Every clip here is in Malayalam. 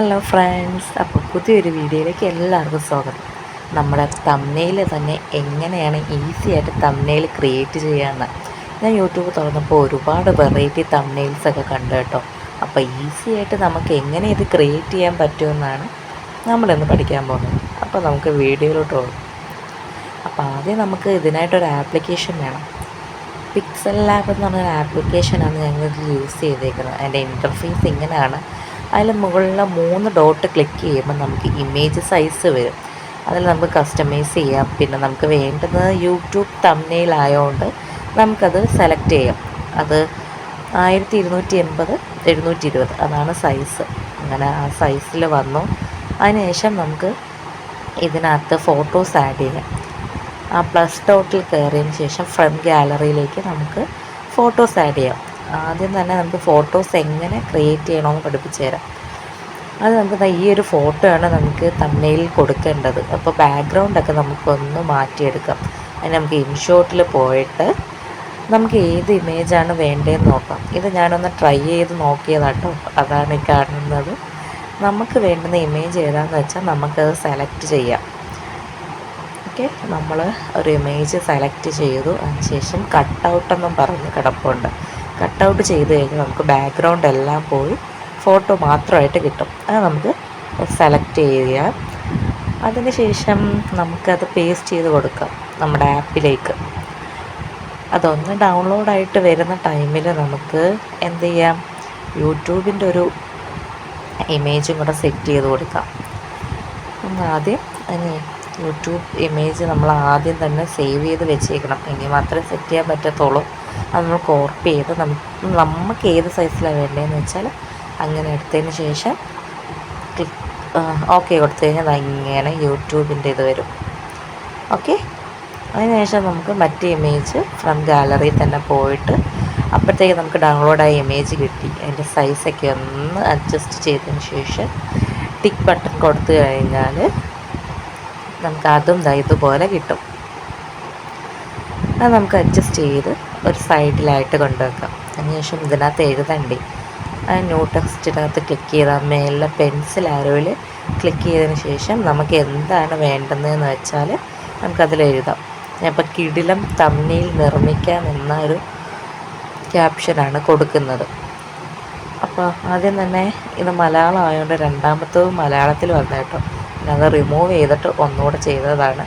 ഹലോ ഫ്രണ്ട്സ് അപ്പോൾ പുതിയൊരു വീഡിയോയിലേക്ക് എല്ലാവർക്കും സ്വാഗതം. നമ്മുടെ തമ്മനയിൽ തന്നെ എങ്ങനെയാണ് ഈസി ആയിട്ട് തമ്മനയിൽ ക്രിയേറ്റ് ചെയ്യാമെന്ന് ഞാൻ യൂട്യൂബ് തുറന്നപ്പോൾ ഒരുപാട് വെറൈറ്റി തമ്മയിൽസ് ഒക്കെ കണ്ടു കേട്ടോ. അപ്പോൾ ഈസി ആയിട്ട് നമുക്ക് എങ്ങനെ ഇത് ക്രിയേറ്റ് ചെയ്യാൻ പറ്റുമെന്നാണ് നമ്മളിന്ന് പഠിക്കാൻ പോകുന്നത്. അപ്പോൾ നമുക്ക് വീഡിയോയിലോട്ട് പോകും. അപ്പോൾ ആദ്യം നമുക്ക് ഇതിനായിട്ടൊരു ആപ്ലിക്കേഷൻ വേണം. പിക്സൽ ലാബ് എന്ന് പറഞ്ഞൊരു ആപ്ലിക്കേഷനാണ് ഞങ്ങൾ യൂസ് ചെയ്തേക്കുന്നത്. അതിന്റെ ഇന്റർഫേസ് ഇങ്ങനെയാണ്. അതിൽ മുകളിൽ മൂന്ന് ഡോട്ട് ക്ലിക്ക് ചെയ്യുമ്പോൾ നമുക്ക് ഇമേജ് സൈസ് വരും. അതിൽ നമുക്ക് കസ്റ്റമൈസ് ചെയ്യാം. പിന്നെ നമുക്ക് വേണ്ടുന്നത് യൂട്യൂബ് തമ്നെയിൽ ആയതുകൊണ്ട് നമുക്കത് സെലക്ട് ചെയ്യാം. അത് ആയിരത്തി ഇരുന്നൂറ്റി എൺപത് എഴുന്നൂറ്റി ഇരുപത് അതാണ് സൈസ് അങ്ങനെ ആ സൈസിൽ വന്നു. അതിനുശേഷം നമുക്ക് ഇതിനകത്ത് ഫോട്ടോസ് ആഡ് ചെയ്യാം. ആ പ്ലസ് ഡോട്ടിൽ കയറിയതിന് ശേഷം ഫ്രണ്ട് ഗാലറിയിലേക്ക് നമുക്ക് ഫോട്ടോസ് ആഡ് ചെയ്യാം. ആദ്യം തന്നെ നമുക്ക് ഫോട്ടോസ് എങ്ങനെ ക്രിയേറ്റ് ചെയ്യണമെന്ന് പഠിപ്പിച്ചു തരാം. അത് നമുക്ക് ഈ ഒരു ഫോട്ടോ ആണ് നമുക്ക് തമ്മയിൽ കൊടുക്കേണ്ടത്. അപ്പോൾ ബാക്ക്ഗ്രൗണ്ടൊക്കെ നമുക്കൊന്ന് മാറ്റിയെടുക്കാം. അതിന് നമുക്ക് ഇൻഷോട്ടിൽ പോയിട്ട് നമുക്ക് ഏത് ഇമേജാണ് വേണ്ടതെന്ന് നോക്കാം. ഇത് ഞാനൊന്ന് ട്രൈ ചെയ്ത് നോക്കിയതാട്ടോ. അതാണ് ഈ കാണുന്നത്. നമുക്ക് വേണ്ടുന്ന ഇമേജ് ഏതാണെന്ന് വെച്ചാൽ നമുക്കത് സെലക്ട് ചെയ്യാം. ഓക്കെ നമ്മൾ ഒരു ഇമേജ് സെലക്ട് ചെയ്തു. അതിനുശേഷം കട്ടൗട്ടെന്നും പറഞ്ഞ് കിടപ്പുണ്ട്. കട്ടൗട്ട് ചെയ്ത് കഴിഞ്ഞാൽ നമുക്ക് ബാക്ക്ഗ്രൗണ്ട് എല്ലാം പോയി ഫോട്ടോ മാത്രമായിട്ട് കിട്ടും. അത് നമുക്ക് സെലക്ട് ചെയ്യുക. അതിനുശേഷം നമുക്കത് പേസ്റ്റ് ചെയ്ത് കൊടുക്കാം നമ്മുടെ ആപ്പിലേക്ക് അതൊന്ന് ഡൗൺലോഡായിട്ട് വരുന്ന ടൈമിൽ നമുക്ക് എന്ത് ചെയ്യാം? യൂട്യൂബിന്റെ ഒരു ഇമേജും കൂടെ സെറ്റ് ചെയ്ത് കൊടുക്കാം. ആദ്യം യൂട്യൂബ് ഇമേജ് നമ്മൾ ആദ്യം തന്നെ സേവ് ചെയ്ത് വെച്ചേക്കണം. എങ്കിൽ മാത്രമേ സെറ്റ് ചെയ്യാൻ പറ്റത്തുള്ളൂ. അത് നമ്മൾ കോർപ്പ് ചെയ്ത് നമുക്ക് ഏത് സൈസിലാണ് വേണ്ടതെന്ന് വെച്ചാൽ അങ്ങനെ എടുത്തതിന് ശേഷം ക്ലിക്ക് ഓക്കെ കൊടുത്തു കഴിഞ്ഞാൽ ഇങ്ങനെ യൂട്യൂബിന്റെ ഇത് വരും. ഓക്കെ? അതിനുശേഷം നമുക്ക് മറ്റേ ഇമേജ് ഫ്രം ഗാലറിയിൽ തന്നെ പോയിട്ട് അപ്പോഴത്തേക്ക് നമുക്ക് ഡൗൺലോഡായ ഇമേജ് കിട്ടി. അതിന്റെ സൈസൊക്കെ ഒന്ന് അഡ്ജസ്റ്റ് ചെയ്തതിന് ശേഷം ടിക്ക് ബട്ടൺ കൊടുത്തു കഴിഞ്ഞാൽ നമുക്ക് അതും ഇതുപോലെ കിട്ടും. അത് നമുക്ക് അഡ്ജസ്റ്റ് ചെയ്ത് ഒരു സൈഡിലായിട്ട് കൊണ്ടുവെക്കാം. അതിനുശേഷം ഇതിനകത്ത് എഴുതണ്ടേ. ആ ന്യൂ ടെക്സ്റ്റിനകത്ത് ക്ലിക്ക് ചെയ്താൽ മേലെ പെൻസിൽ ആരോയിൽ ക്ലിക്ക് ചെയ്തതിന് ശേഷം നമുക്ക് എന്താണ് വേണ്ടതെന്ന് വെച്ചാൽ നമുക്കതിൽ എഴുതാം. അപ്പോൾ കിടിലം തമ്മിൽ നിർമ്മിക്കാം എന്ന ഒരു ക്യാപ്ഷനാണ് കൊടുക്കുന്നത്. അപ്പോൾ ആദ്യം തന്നെ ഇത് മലയാളം ആയതുകൊണ്ട് രണ്ടാമത്തത് മലയാളത്തിൽ വന്നു കേട്ടോ അത് റിമൂവ് ചെയ്തിട്ട് ഒന്നുകൂടെ ചെയ്തതാണ്.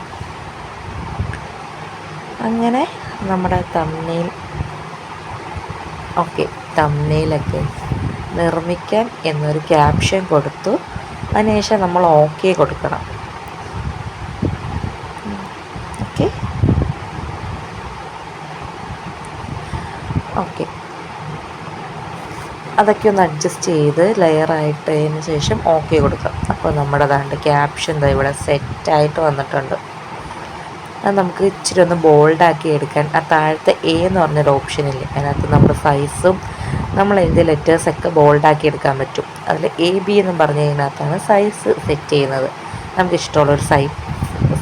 അങ്ങനെ നമ്മുടെ തമ്മിൽ ഓക്കെ തമ്മിലൊക്കെ നിർമ്മിക്കാൻ എന്നൊരു ക്യാപ്ഷൻ കൊടുത്തു. അതിനുശേഷം നമ്മൾ ഓക്കെ കൊടുക്കണം. ഓക്കെ ഓക്കെ അതൊക്കെ ഒന്ന് അഡ്ജസ്റ്റ് ചെയ്ത് ലെയർ ആയിട്ടതിന് ശേഷം ഓക്കെ കൊടുക്കാം. അപ്പോൾ നമ്മുടെ ദാണ്ട് ക്യാപ്ഷൻ ഇവിടെ സെറ്റായിട്ട് വന്നിട്ടുണ്ട്. അത് നമുക്ക് ഇച്ചിരി ഒന്ന് ബോൾഡാക്കി എടുക്കാൻ. ആ താഴത്തെ എ എന്ന് പറഞ്ഞൊരു ഓപ്ഷൻ ഇല്ല? അതിനകത്ത് നമ്മുടെ സൈസും നമ്മൾ എഴുതിയ ലെറ്റേഴ്സൊക്കെ ബോൾഡാക്കി എടുക്കാൻ പറ്റും. അതിൽ എ ബി എന്ന് പറഞ്ഞതിനകത്താണ് സൈസ് സെറ്റ് ചെയ്യുന്നത്. നമുക്ക് ഇഷ്ടമുള്ളൊരു സൈസ്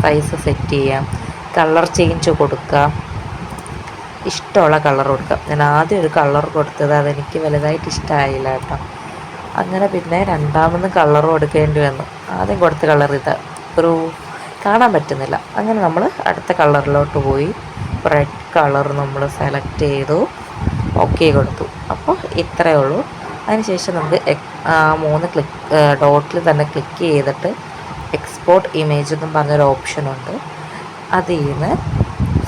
സൈസ് സെറ്റ് ചെയ്യാം. കളർ ചേഞ്ച് കൊടുക്കാം. ഇഷ്ടമുള്ള കളർ കൊടുക്കാം. ഞാൻ ആദ്യം ഒരു കളർ കൊടുത്തത് അതെനിക്ക് വലുതായിട്ട് ഇഷ്ടമായില്ല കേട്ടോ. അങ്ങനെ പിന്നെ രണ്ടാമത് കളർ കൊടുക്കേണ്ടി വന്നു. ആദ്യം കൊടുത്ത കളർ ഇതാ. ഒരു കാണാൻ പറ്റുന്നില്ല. അങ്ങനെ നമ്മൾ അടുത്ത കളറിലോട്ട് പോയി. റെഡ് കളർ നമ്മൾ സെലക്ട് ചെയ്തു. ഓക്കെ കൊടുത്തു. അപ്പോൾ ഇത്രയേ ഉള്ളൂ. അതിനുശേഷം നമുക്ക് ആ മൂന്ന് ക്ലിക്ക് ഡോട്ടിൽ തന്നെ ക്ലിക്ക് ചെയ്തിട്ട് എക്സ്പോർട്ട് ഇമേജ് എന്നും പറഞ്ഞൊരു ഓപ്ഷനുണ്ട് അതിൽ നിന്ന്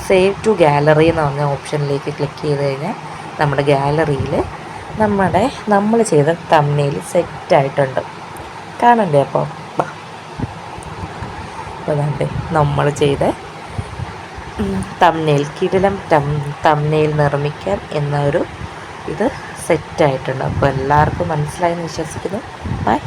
സേവ് ടു ഗാലറി എന്ന് പറഞ്ഞ ഓപ്ഷനിലേക്ക് ക്ലിക്ക് ചെയ്ത് കഴിഞ്ഞാൽ നമ്മുടെ ഗാലറിയിൽ നമ്മുടെ നമ്മൾ ചെയ്ത തമ്മിൽ സെറ്റായിട്ടുണ്ട് കാണണ്ടേ അപ്പോൾ അപ്പോൾ അതെ നമ്മൾ ചെയ്ത തമ്മനയിൽ കിടിലം തം തമ്മനയിൽ നിർമ്മിക്കാൻ എന്നൊരു ഇത് സെറ്റായിട്ടുണ്ട് അപ്പോൾ എല്ലാവർക്കും മനസ്സിലായെന്ന് വിശ്വസിക്കുന്നു. ബൈ